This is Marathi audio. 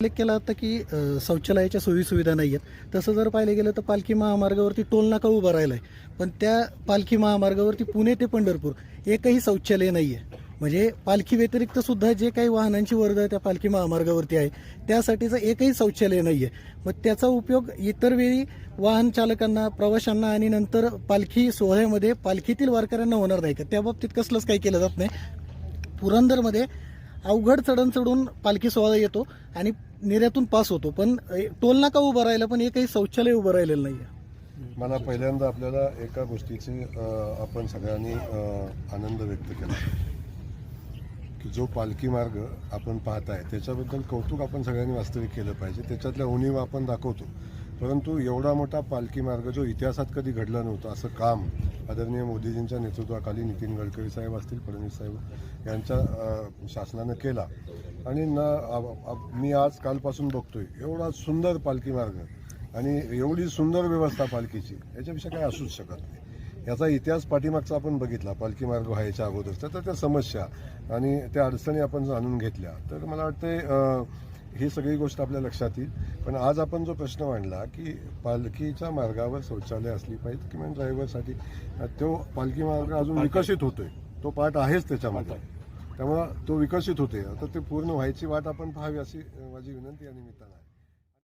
उल्लेख केला होता की शौचालयाच्या सोयीसुविधा नाही आहेत तसं जर पाहिलं गेलं तर पालखी महामार्गावरती टोल नाका उभा राहिला आहे पण त्या पालखी महामार्गावरती पुणे ते पंढरपूर एकही शौचालय नाही आहे म्हणजे पालखी व्यतिरिक्त सुद्धा जे काही वाहनांची वर्दळ त्या पालखी महामार्गावरती आहे त्यासाठीचं एकही शौचालय नाही आहे मग त्याचा उपयोग इतर वेळी वाहन चालकांना प्रवाशांना आणि नंतर पालखी सोहळ्यामध्ये पालखीतील वारकऱ्यांना होणार नाही का? त्या बाबतीत कसलंच काही केलं जात नाही. पुरंदरमध्ये अवघड चढण चढून पालखी सोहळा येतो आणि निर्यातून पास होतो पण टोल नाका उभं राहिलं पण एकही शौचालय उभं राहिलेलं नाही आहे मला पहिल्यांदा आपल्याला एका गोष्टीचे आपण सगळ्यांनी आनंद व्यक्त केला. की जो पालखी मार्ग आपण पाहत आहे त्याच्याबद्दल कौतुक आपण सगळ्यांनी वास्तविक केलं पाहिजे. त्याच्यातल्या उणीव आपण दाखवतो. परंतु एवढा मोठा पालखी मार्ग जो इतिहासात कधी घडला नव्हता असं काम आदरणीय मोदीजींच्या नेतृत्वाखाली नितीन गडकरी साहेब असतील फडणवीस साहेब यांच्या शासनानं केला आणि न आ- आ- मी आज कालपासून बघतोय. एवढा सुंदर पालखी मार्ग आणि एवढी सुंदर व्यवस्था पालखीची याच्यापेक्षा काही असूच शकत नाही. याचा इतिहास पाठीमागचा आपण बघितला पालखी मार्ग व्हायच्या अगोदर तर त्या समस्या आणि त्या अडचणी आपण जाणून घेतल्या. तर मला वाटते अं, ही सगळी गोष्ट आपल्या लक्षात येईल. पण आज आपण जो प्रश्न मांडला की पालखीच्या मार्गावर शौचालय असली पाहिजे किंवा ड्रायव्हरसाठी तो पालखी मार्ग अजून विकसित होतोय. तो पार्ट आहेच त्याच्यामध्ये. त्यामुळं तो विकसित होते आता ते पूर्ण व्हायची वाट आपण पाहावी अशी माझी विनंती या निमित्तानं आहे.